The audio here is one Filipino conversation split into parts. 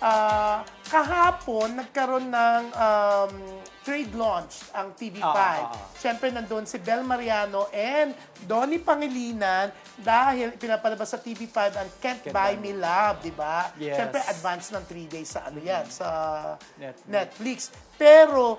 ah, kahapon nagkaroon ng um, trade launch ang TV5. Ah, ah, ah. Siyempre, nandun si Bel Mariano and Donnie Pangilinan dahil pinapalabas sa TV5 ang Can't, Can't Buy Buy Me Love, di ba? Yes. Siyempre, advance ng 3 days sa ano yan, sa Netflix. Netflix. Pero,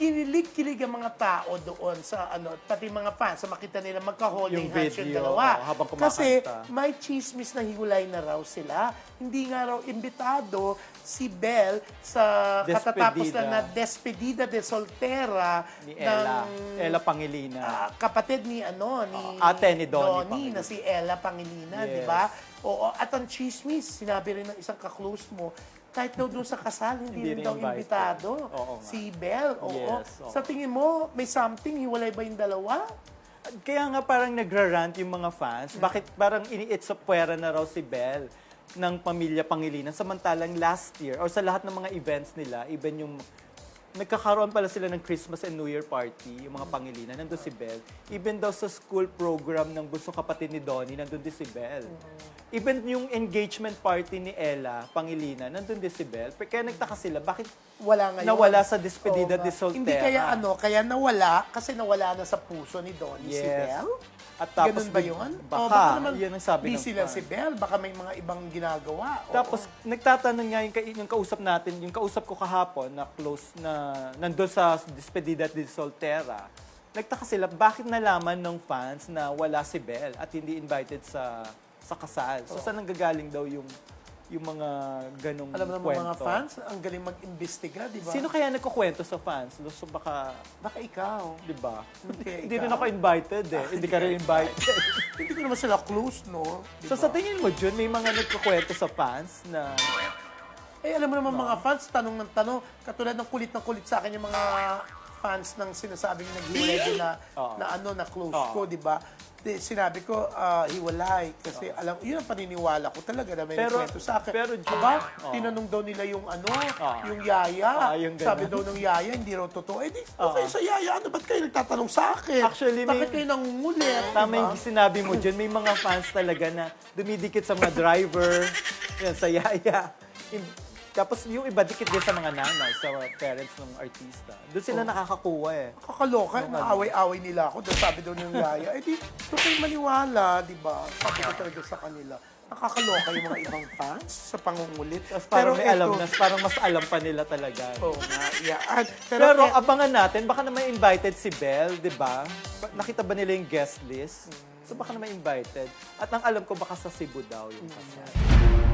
kinilig-kilig ang mga tao doon sa ano, pati mga fans sa makita nila magka-holding Yung hands yung video, dalawa. oh, habang kumakanta. Kasi may chismis na hiwalay na raw sila. Hindi nga raw imbitado si Belle sa katatapos Despedida. lang na despedida de soltera Ni Ella. ng Ella Pangilinan. ah, kapatid ni ano ni Oh, ate ni Donnie na Pangilinan. si Ella Pangilinan, Yes. di ba? Oo, at ang chismis, sinabi rin ng isang kaklose mo, kahit daw doon sa kasal, hindi, Hindi rin daw. Oo nga. Si Belle, oo. Yes, oo. Sa tingin mo, may something, hiwalay ba yung dalawa? Kaya nga parang nagrarant yung mga fans, Hmm. bakit parang iniit sa puwera na raw si Belle ng pamilya Pangilinan samantalang last year or sa lahat ng mga events nila, even yung nagkakaroon pala sila ng Christmas and New Year party, yung mga Pangilinan, nandun si Belle. Even daw sa school program ng bunso kapatid ni Donnie, nandun din si Belle. Hmm. Even yung engagement party ni Ella Pangilinan, nandun din si Belle. Kaya nagtaka sila, bakit Wala ngayon. nawala sa despedida Oo nga. de soltera? Hindi kaya ano, kaya nawala, kasi nawala na sa puso ni Donnie si Yes. Belle? At tapos, Ganun ba yun? Baka, O, baka naman yun ang sabi ng busy lang si Belle, baka may mga ibang ginagawa. Oo. Tapos, nagtatanong nga yung, ka- yung kausap natin, yung kausap ko kahapon na close na nandun sa Despedida de Soltera, nagtaka sila, bakit nalaman ng fans na wala si Belle at hindi invited sa sa kasal? So, saan nanggagaling daw yung yung mga ganong Alam naman kwento? mga fans, ang galing mag-imbestiga, di ba? Sino kaya nagkukwento sa fans? So, baka, Baka ikaw. di ba? Hindi, Hindi ikaw. rin ako invited eh. Hindi ka rin invited. Hindi ko naman sila close, no? Di so, ba? sa tingin mo, Jun, may mga nagkukwento sa fans na Eh, alam mo naman mga fans, tanong ng tanong, katulad ng kulit ng kulit sa akin yung mga fans ng sinasabing naghiwalay din na, Oo. na ano, na close ko, di ba? Di, sinabi ko, ah, hiwalay. Kasi alam, yun ang paniniwala ko talaga na may Pero- sa akin. pero, Jun, Aba, oo. tinanong daw nila yung ano, Oo. yung yaya. Ah, yung ganun. Sabi daw ng yaya, hindi raw totoo. Eh di, okay Oo. sa yaya, ano ba't kayo nagtatanong sa akin? Actually, may- Bakit kayo nangungulit? Tama yung sinabi mo dyan. May mga fans talaga na dumidikit sa mga driver, yan, sa yaya. Tapos yung iba dikit din sa mga nanay, sa parents ng artista. Doon sila nakakakuha eh. Kakaloka, naaway-away nila ako. Doon sabi daw ng yaya, eh di, doon kayo maniwala, di ba? Sabi ko talaga sa kanila. Nakakaloka yung mga ibang fans sa pangungulit. Tapos parang may alam na, parang mas alam pa nila talaga. Oo nga, yeah. Pero, Pero, eh, abangan natin, baka naman invited si Belle, di ba? Ba- Nakita ba nila yung guest list? So baka naman invited. At ang alam ko, baka sa Cebu daw yung kasal.